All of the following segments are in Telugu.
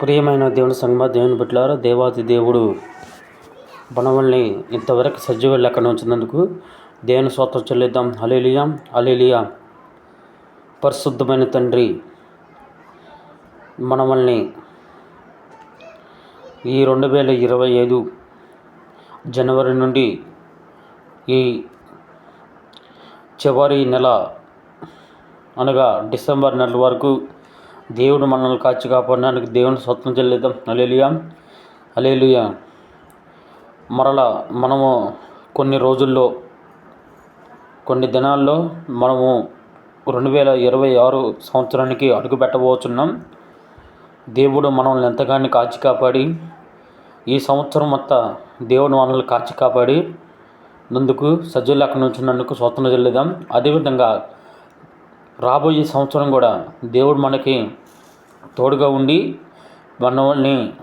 ప్రియమైన దేవుని సంగమ దేవుని బిడ్డలారా దేవాది దేవుడు మనవల్ని ఇంతవరకు సజీవ లెక్కన ఉంచినందుకు దేవుని స్వతం చెల్లిద్దాం. అలేలియా అలేలియా పరిశుద్ధమైన తండ్రి మనవల్ని ఈ రెండు వేల ఇరవై ఐదు జనవరి నుండి ఈ చివరి నెల అనగా డిసెంబర్ నెల వరకు దేవుడు మనల్ని కాచి కాపాడడానికి దేవుని స్వత్వం చెల్లిద్దాం. అలేలుయా అలేలుయా మరలా మనము కొన్ని రోజుల్లో కొన్ని దినాల్లో మనము రెండు వేల ఇరవై ఆరు సంవత్సరానికి అడుగు పెట్టబోతున్నాం దేవుడు మనల్ని ఎంతగానో కాచి కాపాడి ఈ సంవత్సరం మొత్తం దేవుడు మనల్ని కాచి కాపాడి నందుకు సజ్జులు ఉంచినందుకు స్వతంత్రం చెల్లిద్దాం. అదేవిధంగా రాబోయే సంవత్సరం కూడా దేవుడు మనకి తోడుగా ఉండి మనల్ని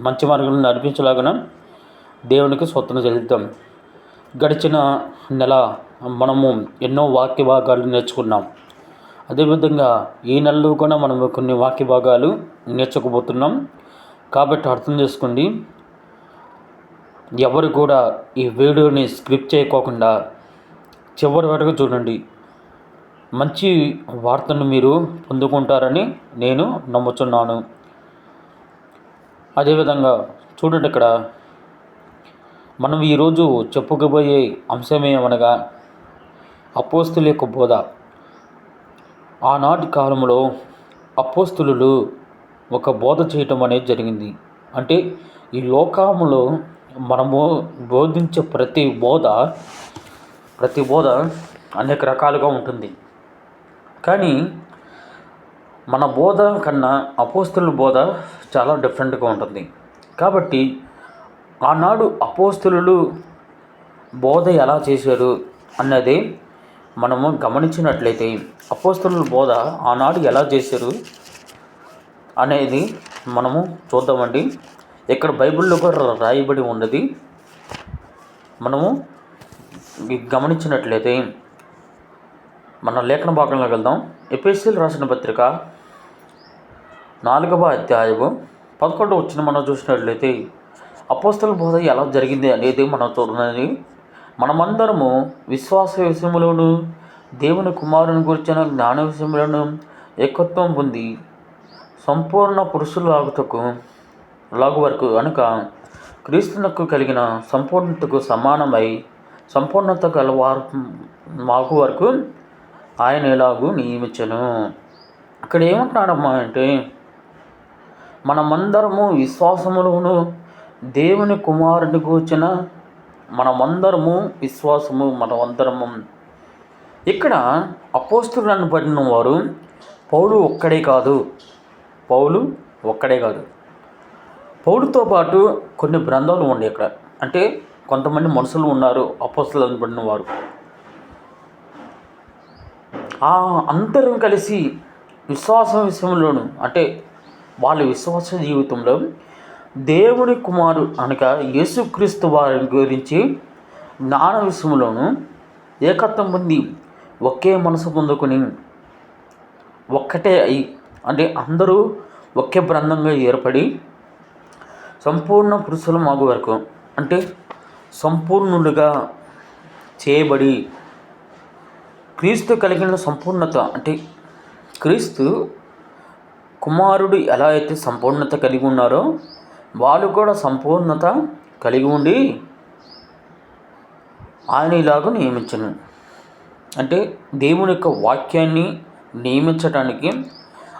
మంచి మార్గంలో నడిపించలాగన దేవునికి స్వతంత్రం చెల్లిద్దాం. గడిచిన నెల మనము ఎన్నో వాక్య భాగాలు నేర్చుకున్నాం. అదేవిధంగా ఈ నెలలో కూడా మనం కొన్ని వాక్య భాగాలు నేర్చుకోబోతున్నాం. కాబట్టి అర్థం చేసుకోండి. ఎవరు కూడా ఈ వీడియోని స్క్రిప్ట్ చేయకోకుండా చివరి వరకు చూడండి. మంచి వార్తను మీరు పొందుకుంటారని నేను నమ్ముతున్నాను అదేవిధంగా చూడండి ఇక్కడ మనం ఈరోజు చెప్పుకోబోయే అంశమేమనగా అపోస్తుల యొక్క బోధ. ఆనాటి కాలంలో అపోస్తులు ఒక బోధ చేయటం అనేది జరిగింది. అంటే ఈ లోకంలో మనము బోధించే ప్రతి బోధ ప్రతి బోధ అనేక రకాలుగా ఉంటుంది. కానీ మన బోధ కన్నా అపోస్తుల బోధ చాలా డిఫరెంట్గా ఉంటుంది. కాబట్టి ఆనాడు అపోస్తులు బోధ ఎలా చేశారు అన్నది మనము గమనించినట్లయితే అపోస్తుల బోధ ఆనాడు ఎలా చేశారు అనేది మనము చూద్దామండి. ఇక్కడ బైబిల్లో కూడా రాయబడి ఉన్నది. మనము గమనించినట్లయితే మన లేఖన భాగంలోకి వెళ్దాం. ఎపిఎస్సీలు రాసిన పత్రిక నాలుగవ అధ్యాయము పదకొండు వచ్చిన మనం చూసినట్లయితే అపోస్తల బోధ ఎలా జరిగింది అనేది మనం చూడాలి మనమందరము విశ్వాస విషయంలోను దేవుని కుమారుని గురించిన జ్ఞాన విషయంలోను ఏకత్వం పొంది సంపూర్ణ పురుషులు లాగుతకు లాగు వరకు అనక క్రీస్తునకు కలిగిన సంపూర్ణతకు సమానమై సంపూర్ణత గలవారు మాకు వరకు ఆయన ఎలాగూ నియమించను. అక్కడ ఏమంటున్నాడమ్మా అంటే మనమందరము విశ్వాసములను దేవుని కుమారుని కూర్చిన మనమందరము విశ్వాసము మనమందరము. ఇక్కడ అపోస్తులను పడిన వారు పౌలు ఒక్కడే కాదు. పౌలు ఒక్కడే కాదు. పౌలుతో పాటు కొన్ని బృందాలు ఉన్నాయి ఇక్కడ అంటే కొంతమంది మనుషులు ఉన్నారు అపోస్తులను పడిన వారు. ఆ అందరం కలిసి విశ్వాసం విషయంలోను అంటే వాళ్ళ విశ్వాస జీవితంలో దేవుని కుమారు అనగా యేసుక్రీస్తు వారి గురించి జ్ఞాన విషయంలోను ఏకత్వం పొంది ఒకే మనసు పొందుకొని ఒక్కటే అయి అంటే అందరూ ఒకే బృందంగా ఏర్పడి సంపూర్ణ పురుషుల మాగు వరకు అంటే సంపూర్ణులుగా చేయబడి క్రీస్తు కలిగిన సంపూర్ణత అంటే క్రీస్తు కుమారుడు ఎలా అయితే సంపూర్ణత కలిగి ఉన్నారో వాళ్ళు కూడా సంపూర్ణత కలిగి ఉండి ఆయన ఇలాగ నియమించను. అంటే దేవుని యొక్క వాక్యాన్ని నియమించడానికి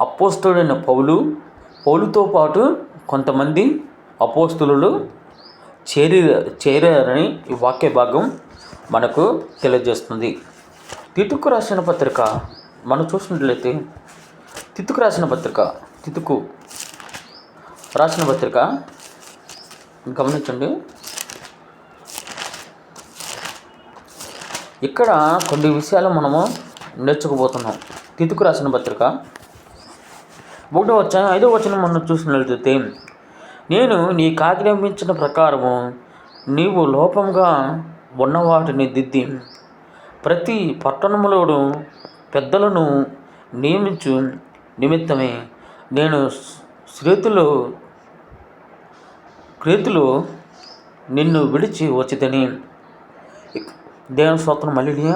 అపోస్తుడైన పౌలు పౌలుతో పాటు కొంతమంది అపోస్తులు చేరి చేరారని ఈ వాక్య భాగం మనకు తెలియజేస్తుంది. తితుకు రాసిన పత్రిక మనం చూసినట్లయితే తితుకు రాసిన పత్రిక తితుకు రాసిన పత్రిక గమనించండి. ఇక్కడ కొన్ని విషయాలు మనము నేర్చుకోబోతున్నాం. తితుకు రాసిన పత్రిక ఒకటో వచ్చిన ఐదో వచ్చిన మనం చూసినట్లయితే నేను నీ కాజ్ఞాపించిన ప్రకారము నీవు లోపంగా ఉన్న వాటిని దిద్ది ప్రతి పట్టణములోను పెద్దలను నియమించు నిమిత్తమే నేను శ్రేతులో క్రేతులు నిన్ను విడిచి వచ్చిదని దేవుని స్తోత్రం మళ్ళీ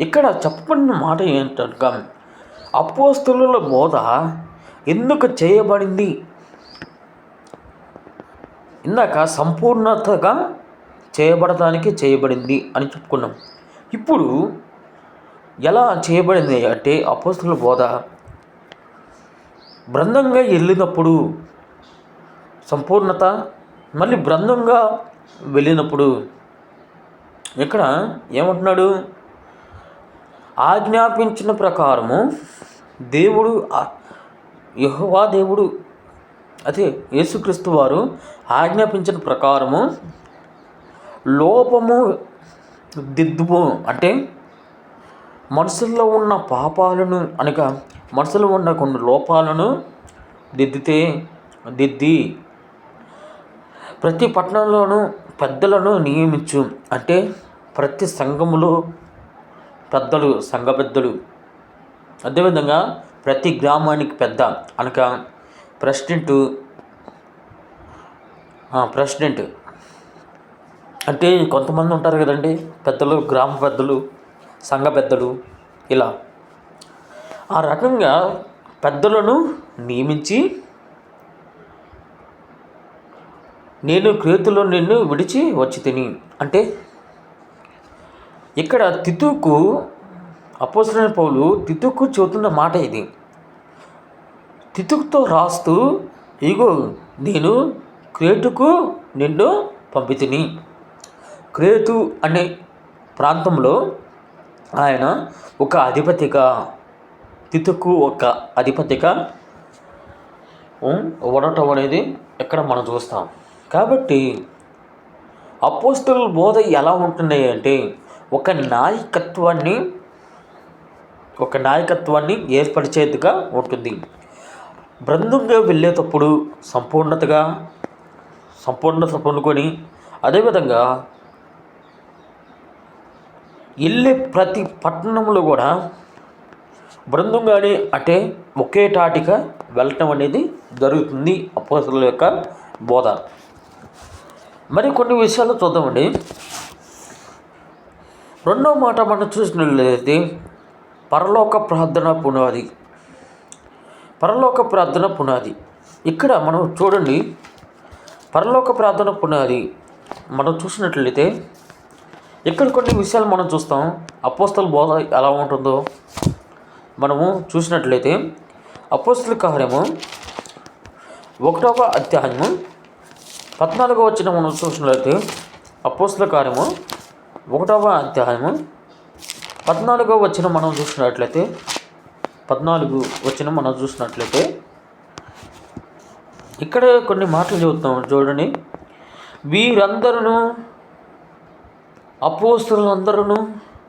ఇక్కడ చెప్పబడిన మాట ఏంటనగా అపోస్తుల బోధ ఎందుకు చేయబడింది? ఇందాక సంపూర్ణతగా చేయబడటానికి చేయబడింది అని చెప్పుకున్నాం. ఇప్పుడు ఎలా చేయబడింది అంటే అపోస్తుల బోధ? బృందంగా వెళ్ళినప్పుడు సంపూర్ణత మళ్ళీ బృందంగా వెళ్ళినప్పుడు ఇక్కడ ఏమంటున్నాడు? ఆజ్ఞాపించిన ప్రకారము దేవుడు యహోవా దేవుడు అదే యేసుక్రీస్తు వారు ఆజ్ఞాపించిన ప్రకారము లోపము దిద్దుబో అంటే మనసుల్లో ఉన్న పాపాలను అనగా మనసులో ఉన్న కొన్ని లోపాలను దిద్దితే దిద్ది ప్రతి పట్టణంలోనూ పెద్దలను నియమించు. అంటే ప్రతి సంఘములో పెద్దలు సంఘ పెద్దలు. అదేవిధంగా ప్రతి గ్రామానికి పెద్ద అనగా ప్రెసిడెంటు ప్రెసిడెంట్ అంటే కొంతమంది ఉంటారు కదండి పెద్దలు గ్రామ పెద్దలు సంఘ పెద్దలు ఇలా. ఆ రకంగా పెద్దలను నియమించి నేను క్రేతులో నిన్ను విడిచి వచ్చి తిని. అంటే ఇక్కడ తితుకు అపోసరైన పౌలు తితుకు చెబుతున్న మాట ఇది. తితుకుతో రాస్తూ ఇగో నేను క్రేటుకు నిన్ను పంపితిని. క్రేతు అనే ప్రాంతంలో ఆయన ఒక అధిపతిగా తితుకు ఒక అధిపతిగా ఉండటం అనేది ఇక్కడ మనం చూస్తాం. కాబట్టి అపోస్తుల బోధ ఎలా ఉంటున్నాయి అంటే ఒక నాయకత్వాన్ని ఒక నాయకత్వాన్ని ఏర్పరిచేదిగా ఉంటుంది. బృందంగా వెళ్ళేటప్పుడు సంపూర్ణతగా సంపూర్ణత పొందుకొని అదేవిధంగా వెళ్ళే ప్రతి పట్టణంలో కూడా బృందంగానే అంటే ఒకే టాటిగా వెళ్ళటం అనేది జరుగుతుంది అపోసల యొక్క బోధ. మరి కొన్ని విషయాలు చూద్దామండి. రెండో మాట మనం చూసినట్లయితే పరలోక ప్రార్థన పునాది. పరలోక ప్రార్థన పునాది. ఇక్కడ మనం చూడండి. పరలోక ప్రార్థన పునాది మనం చూసినట్లయితే ఇక్కడ కొన్ని విషయాలు మనం చూస్తాం. అపోస్తల బోధ ఎలా ఉంటుందో మనము చూసినట్లయితే అపోస్తల కార్యము ఒకటవ అధ్యాయము పద్నాలుగో వచ్చిన మనం చూసినట్లయితే అపోస్తల కార్యము ఒకటవ అధ్యాయము పద్నాలుగో వచ్చిన మనం చూసినట్లయితే పద్నాలుగు వచ్చిన మనం చూసినట్లయితే ఇక్కడ కొన్ని మాటలు చెబుతాం. చూడండి. వీరందరూ అపోస్తులందరూ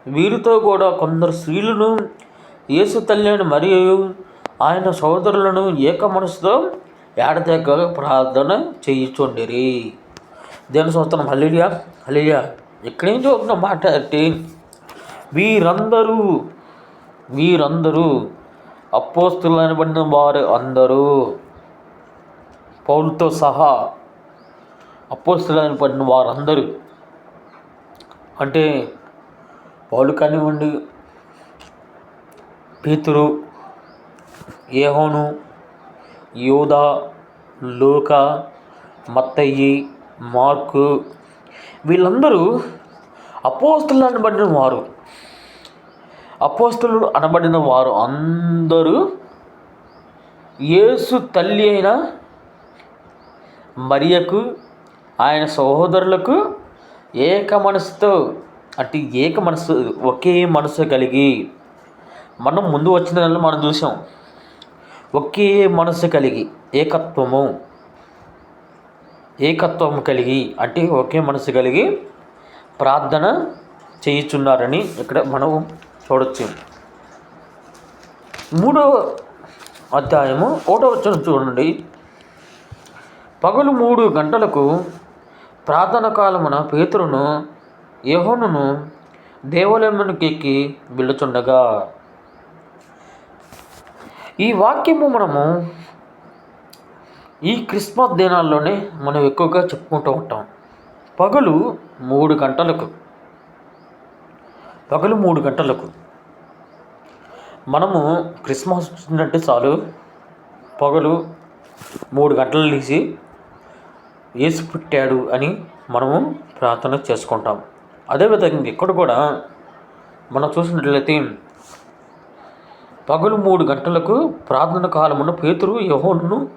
వీరితో కూడా కొందరు స్త్రీలను యేసు తల్లిని మరియు ఆయన సోదరులను ఏక మనసుతో ఏడతెగ ప్రార్థన చేయించుండిరి. దేని సంవత్సరం హలియా హలియా ఇక్కడేం చూస్తున్న మాట అంటే వీరందరూ వీరందరూ అపోస్తులు అనబడిన వారు అందరూ పౌరులతో సహా అపోస్తులు అనబడిన వారందరూ అంటే పౌలు కానివ్వండి పేతురు ఏహోను యోధ లోక మత్తయ్యి మార్కు వీళ్ళందరూ అపోస్తులు అనబడిన వారు. అపోస్తులు అనబడిన వారు అందరూ యేసు తల్లి అయిన మరియకు ఆయన సహోదరులకు ఏక మనసుతో అంటే ఏక మనసు ఒకే మనసు కలిగి మనం ముందు వచ్చిన మనం చూసాం. ఒకే మనసు కలిగి ఏకత్వము ఏకత్వం కలిగి అంటే ఒకే మనసు కలిగి ప్రార్థన చేయుచున్నారని ఇక్కడ మనం చూడొచ్చు. మూడో అధ్యాయము ఒకటో వచ్చిన చూడండి. పగలు మూడు గంటలకు ప్రార్థన కాలమున పేతురును యహోనును దేవాలయమునికెక్కి వెళ్ళుచుండగా. ఈ వాక్యము మనము ఈ క్రిస్మస్ దినాల్లోనే మనం ఎక్కువగా చెప్పుకుంటూ ఉంటాం. పగలు మూడు గంటలకు. పగలు మూడు గంటలకు. మనము క్రిస్మస్ వచ్చిందంటే చాలు. పగలు మూడు గంటలు లేచి ఏసు పుట్టాడు అని మనము ప్రార్థన చేసుకుంటాం. అదేవిధంగా ఇక్కడ కూడా మనం చూసినట్లయితే పగలు మూడు గంటలకు ప్రార్థన కాలమున పేతురు యహోను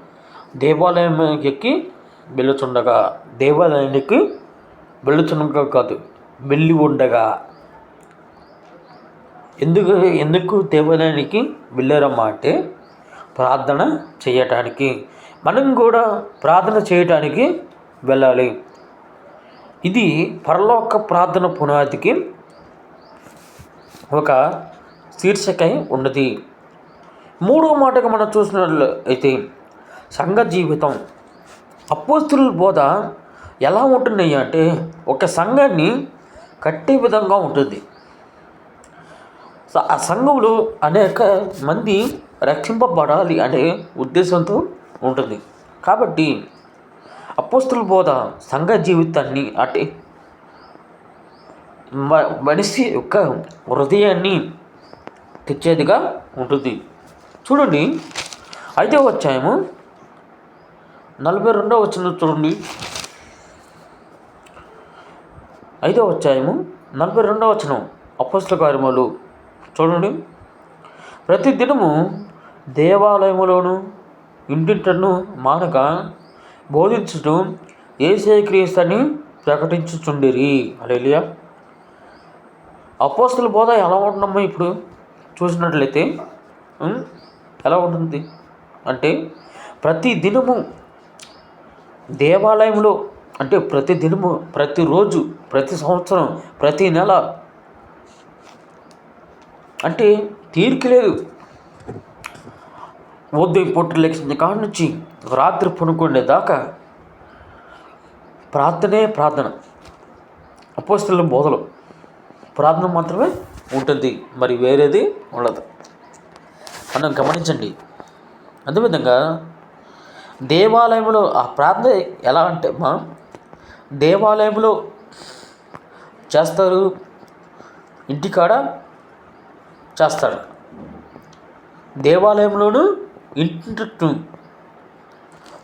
దేవాలయం ఎక్కి వెళ్ళుచుండగా దేవాలయానికి వెళ్ళుచుండగా కాదు వెళ్ళి ఉండగా. ఎందుకు ఎందుకు దేవాలయానికి వెళ్ళారమ్మా అంటే ప్రార్థన చేయటానికి. మనం కూడా ప్రార్థన చేయటానికి వెళ్ళాలి. ఇది పరలోక ప్రార్థన పునాదికి ఒక శీర్షికై ఉన్నది. మూడో మాటగా మనం చూసినట్లు అయితే సంఘ జీవితం అపోస్తుల బోధ ఎలా ఉంటున్నాయి అంటే ఒక సంఘాన్ని కట్టే విధంగా ఉంటుంది. ఆ సంఘంలో అనేక మంది రక్షింపబడాలి అనే ఉద్దేశంతో ఉంటుంది. కాబట్టి అపోస్తుల బోధ సంఘ జీవితాన్ని అంటే మనిషి యొక్క హృదయాన్ని తెచ్చేదిగా ఉంటుంది. చూడండి అయితే వచ్చాము నలభై రెండో వచ్చిన చూడండి. ఐదో వచ్చాయము నలభై రెండో వచ్చిన అపస్తుల కార్యములు చూడండి. ప్రతి దినము దేవాలయములోను ఇంటింటను మానక బోధించడం ఏసే క్రీస్తని ప్రకటించుచుండిరి. అలేలియా అపోస్తుల బోధ ఎలా ఉంటుందమ్మా ఇప్పుడు? చూసినట్లయితే ఎలా ఉంటుంది అంటే ప్రతి దినము దేవాలయంలో అంటే ప్రతి దినము ప్రతిరోజు ప్రతి సంవత్సరం ప్రతి నెల అంటే తీరిక లేదు. ఉదయం పొట్టు లేచిన కాడ నుంచి రాత్రి పనుకునే దాకా ప్రార్థనే ప్రార్థన. అపోస్తుల బోధలు. ప్రార్థన మాత్రమే ఉంటుంది మరి వేరేది ఉండదు. మనం గమనించండి. అదేవిధంగా దేవాలయంలో ఆ ప్రార్థన ఎలా అంటే మా దేవాలయంలో చేస్తారు ఇంటికాడ చేస్తాడు దేవాలయంలోనూ ఇంటి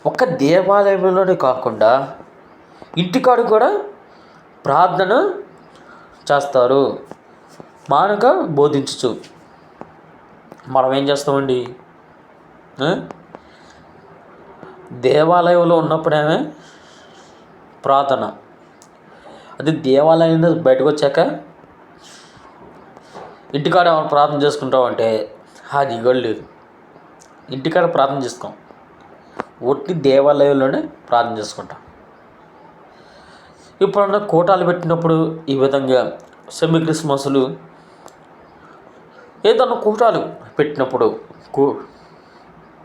ఒక దేవాలయంలోనే కాకుండా ఇంటికాడు కూడా ప్రార్థన చేస్తారు. మానక బోధించచ్చు. మనం ఏం చేస్తామండి? దేవాలయంలో ఉన్నప్పుడేమే ప్రార్థన. అది దేవాలయం బయటకు వచ్చాక ఇంటికాడ ఏమైనా ప్రార్థన చేసుకుంటామంటే అది కూడా లేదు ఇంటికాడ ప్రార్థన చేసుకోం. ఒట్టి దేవాలయంలోనే ప్రార్థన చేసుకుంటాం. ఇప్పుడన్నా కోటాలు పెట్టినప్పుడు ఈ విధంగా సెమీ క్రిస్మస్లు ఏదన్నా కూటాలు పెట్టినప్పుడు కూ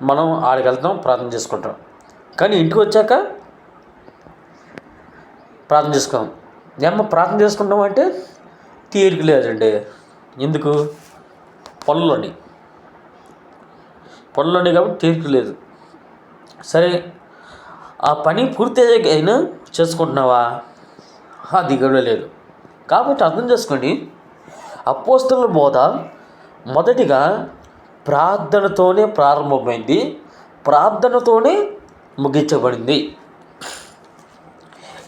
మనం ఆడికి వెళ్తాం ప్రార్థన చేసుకుంటాం. కానీ ఇంటికి వచ్చాక ప్రార్థన చేసుకోం. ఏమో ప్రార్థన చేసుకుంటాం అంటే తీరిక లేదండి. ఎందుకు? పనులని పనులని కాబట్టి తీరిక లేదు. సరే ఆ పని పూర్తి అయినా చేసుకుంటున్నావా? అది కూడా లేదు. కాబట్టి అర్థం చేసుకోండి. అపోస్తుల బోధ మొదటిగా ప్రార్థనతోనే ప్రారంభమైంది. ప్రార్థనతోనే ముగించబడింది.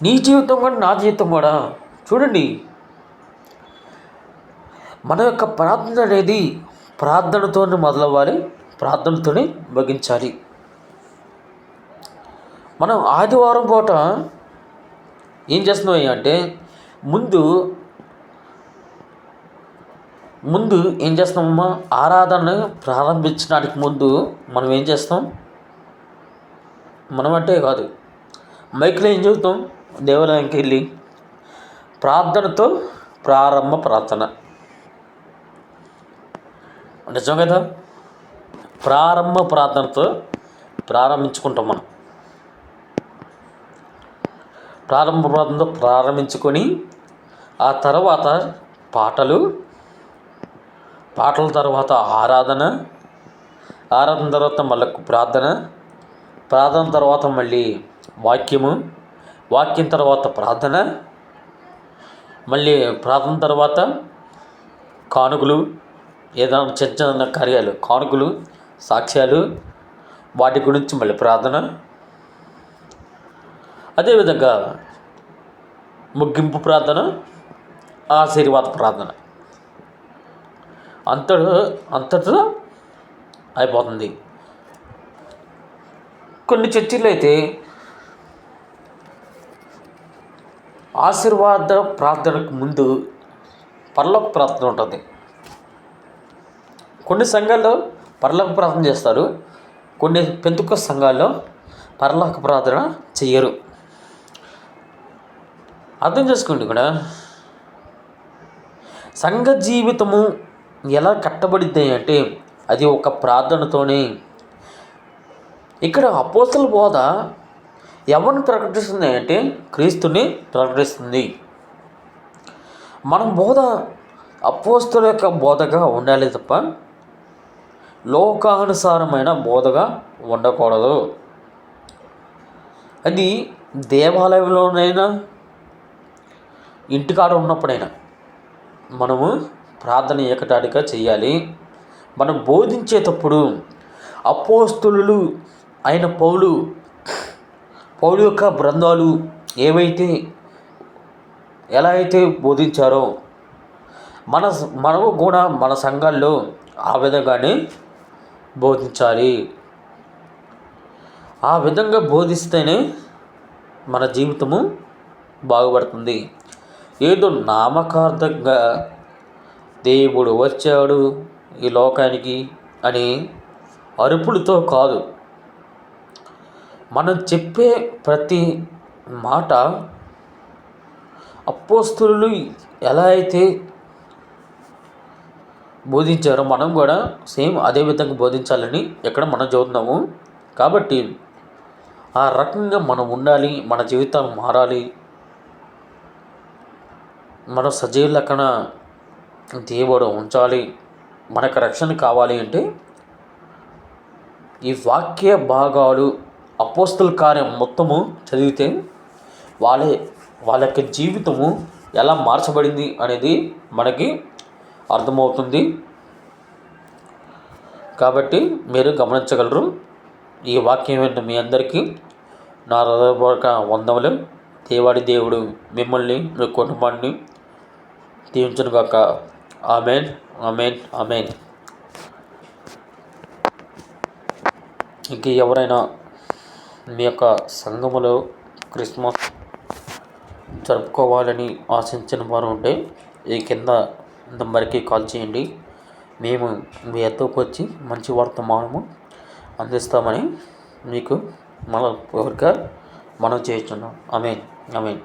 నీ జీవితం కూడా నా జీవితం కూడా. చూడండి. మన యొక్క ప్రార్థన అనేది ప్రార్థనతోనే మొదలవ్వాలి. ప్రార్థనతోనే ముగించాలి. మనం ఆదివారం పూట ఏం చేస్తున్నాం అంటే ముందు ముందు ఏం చేస్తామమ్మా ఆరాధనను ప్రారంభించడానికి ముందు మనం ఏం చేస్తాం? మనం అంటే కాదు మైక్లో ఏం చెబుతాం? దేవాలయానికి వెళ్ళి ప్రార్థనతో ప్రారంభ ప్రార్థన. నిజం కదా? ప్రారంభ ప్రార్థనతో ప్రారంభించుకుంటాం మనం. ప్రారంభ ప్రార్థనతో ప్రారంభించుకొని ఆ తర్వాత పాటలు పాటల తర్వాత ఆరాధన ఆరాధన తర్వాత మళ్ళీ ప్రార్థన ప్రార్థన తర్వాత మళ్ళీ వాక్యము వాక్యం తర్వాత ప్రార్థన మళ్ళీ ప్రార్థన తర్వాత కానుకలు ఏదైనా చిన్న చిన్న కార్యాలు కానుకలు సాక్ష్యాలు వాటి గురించి మళ్ళీ ప్రార్థన. అదేవిధంగా ముగింపు ప్రార్థన ఆశీర్వాద ప్రార్థన. అంతడు అంతటా అయిపోతుంది. కొన్ని చర్చిలు అయితే ఆశీర్వాద ప్రార్థనకు ముందు పర్లోక ప్రార్థన ఉంటుంది. కొన్ని సంఘాల్లో పరలోక ప్రార్థన చేస్తారు. కొన్ని పెంతుక సంఘాల్లో పరలోక ప్రార్థన చెయ్యరు. అర్థం చేసుకోండి ఇక్కడ. సంఘ జీవితము ఎలా కట్టబడిద్ది అంటే అది ఒక ప్రార్థనతోనే. ఇక్కడ అపోసల బోధ ఎవరిని ప్రకటిస్తుంది అంటే క్రీస్తుని ప్రకటిస్తుంది. మనం బోధ అపోస్తుల యొక్క బోధగా ఉండాలి తప్ప లోకానుసారమైన బోధగా ఉండకూడదు. అది దేవాలయంలోనైనా ఇంటికాడ ఉన్నప్పుడైనా మనము ప్రార్థన ఏకటాటిగా చేయాలి. మనం బోధించేటప్పుడు అపోస్తులు అయిన పౌలు పౌలు యొక్క బృందాలు ఏవైతే ఎలా అయితే బోధించారో మన మనము కూడా మన సంఘాల్లో ఆ విధంగానే బోధించాలి. ఆ విధంగా బోధిస్తేనే మన జీవితము బాగుపడుతుంది. ఏదో నామకార్థంగా దేవుడు వచ్చాడు ఈ లోకానికి అని అరుపులతో కాదు. మనం చెప్పే ప్రతి మాట అపోస్తులు ఎలా అయితే బోధించారో. మనం కూడా సేమ్ అదే విధంగా బోధించాలని ఇక్కడ మనం చదువుతున్నాము. కాబట్టి ఆ రకంగా మనం ఉండాలి మన జీవితాలు మారాలి. మన సజీవ లెక్కన దేవుడు ఉంచాలి. మనకు రక్షణ కావాలి అంటే ఈ వాక్య భాగాలు అపోస్తుల కార్యం మొత్తము చదివితే వాళ్ళే వాళ్ళ యొక్క జీవితము ఎలా మార్చబడింది అనేది మనకి అర్థమవుతుంది. కాబట్టి మీరు గమనించగలరు. ఈ వాక్యం విన్న మీ అందరికీ. నా హృదయపూర్వక వందములు. దేవాడి దేవుడు మిమ్మల్ని మీ కుటుంబాన్ని దీవించను కాక ఆమెన్ ఆమెన్ ఆమెన్. ఇంక ఎవరైనా మీ యొక్క సంఘములో క్రిస్మస్ జరుపుకోవాలని ఆశించిన వారు ఉంటే ఈ కింద నెంబర్కి కాల్ చేయండి. మేము మీ ఎద్దకు వచ్చి మంచి వర్తమానము అందిస్తామని మీకు మన కోరిక మనం చేస్తున్నాం. అమీన్ ఆమెన్.